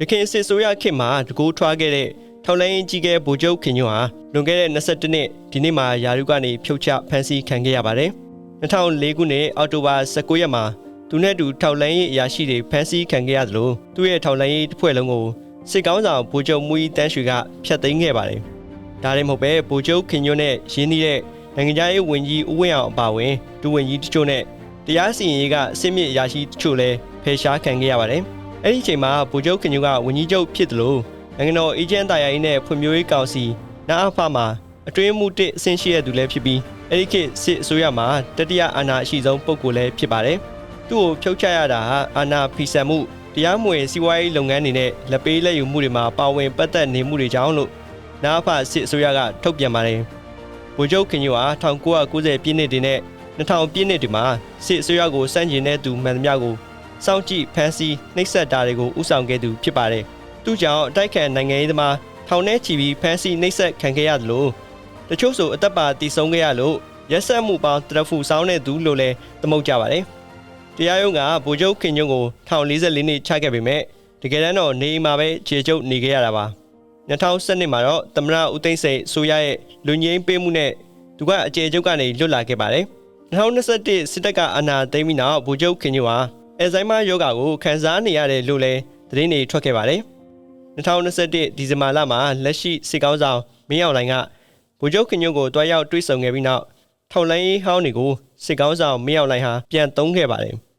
ရခိုင်စစ်ဆိုးရခေတ်မှာတကူထွားခဲ့တဲ့ထောက်လိုင်းကြီးကဲဗိုလ်ချုပ်ခင်ညွန့်ဟာလွန်ခဲ့တဲ့22နှစ်ဒီနေ့မှာယာရုကနေဖြုတ်ချဖမ်းဆီးခံခဲ့ရပါတယ်2004ခုနှစ်အောက်တိုဘာ19ရက်မှာသူနဲ့တူထောက်လိုင်းရေးအရာရှိတွေဖမ်းဆီးခံခဲ့ရသလိုသူ့ရဲ့ထောက်လိုင်းရေးတစ်ဖွဲ့လုံးကိုစစ်ကောင်းဆောင်ဗိုလ်ချုပ်မူကြီးတန်းရွှေကဖျက်သိမ်းခဲ့ပါတယ်ဒါလည်းမဟုတ်ပဲဗိုလ်ချုပ်ခင်ညွန့်နဲ့ရင်းနှီးတဲ့နိုင်ငံခြားရေးဝန်ကြီးဦးဝင်းအောင်အပါအဝင်ဒုဝန်ကြီးတချို့နဲ့တရားစီရင်ရေးကအစစ်မြစ်အရာရှိတချို့လည်းဖယ်ရှားခံခဲ့ရပါတယ် အဲ့ဒီအချိန်မှာဗိုလ်ချုပ်ခင်ညွန့်ကဝန်ကြီးချုပ်ဖြစ်တယ်လို့နိုင်ငံတော်အေဂျင့်တာယာရေးနဲ့ဖွံ့ဖြိုးရေးကောင်စီနာအဖမှာအတွင်းမှုတစ်အဆင့်ရှိရသူလည်းဖြစ်ပြီးအဲ့ဒီခေတ်စစ်အစိုးရမှာတတိယအာဏာအရှိဆုံးပုဂ္ဂိုလ်လည်းဖြစ်ပါတယ်သူ့ကိုဖြုတ်ချရတာဟာအာဏာဖီဆန်မှုတရားမဝင်စီးပွားရေးလုပ်ငန်းတွေနဲ့လက်ပေးလက်ယူမှုတွေမှာပါဝင်ပတ်သက်နေမှုတွေကြောင့်လို့နာအဖစစ်အစိုးရကထုတ်ပြန်ပါတယ်ဗိုလ်ချုပ်ခင်ညွန့်ဟာ1990ပြည့်နှစ်တွေနဲ့2000ပြည့်နှစ်တွေမှာစစ်အစိုးရကိုစန့်ကျင်တဲ့သူမှန်သမျှကို စောင့်ကြည့်ဖမ်းဆီးနှိပ်စက်တာတွေကိုဥဆောင်ခဲ့သူဖြစ်ပါတယ်။သူကြောင့်အတိုက်ခံနိုင်ငံရေးသမားထောင်ထဲချီပြီးဖမ်းဆီးနှိပ်စက်ခံခဲ့ရတယ်လို့တချို့ဆိုအသက်ပါတည်ဆုံးခဲ့ရလို့ရက်ဆက်မှုပေါင်းတရဖူဆောင်းတဲ့သူလို့လည်းသမုတ်ကြပါတယ်။တရားရုံးကဗိုလ်ချုပ်ခင်ညွန့်ကို1044နှစ်ချခဲ့ပေမဲ့တကယ်တမ်းတော့နေအိမ်မှာပဲခြေကျုပ်နေခဲ့ရတာပါ။2012မှာတော့သမရဦးသိန်းစိန်ဆိုရရဲ့လူငင်းပေးမှုနဲ့သူကအကျေကျုပ်ကနေလွတ်လာခဲ့ပါတယ်။2021စစ်တပ်ကအာဏာသိမ်းပြီးနောက်ဗိုလ်ချုပ်ခင်ညွန့်ဟာ အဲဇိုင်းမာယောဂါကိုခံစားနေရတယ်လို့လည်းသတင်းတွေထွက်ခဲ့ပါတယ်။2021ဒီဇင်ဘာလမှာလက်ရှိစစ်ကောင်းဆောင်မင်းအောင်လှိုင်ကဗိုလ်ချုပ်ခင်ညွန့်ကိုတွားရောက်တွေ့ဆုံခဲ့ပြီးနောက်ထောက်လိုင်းဟောင်းတွေကိုစစ်ကောင်းဆောင်မင်းအောင်လှိုင်ဟာပြန်သုံးခဲ့ပါတယ်။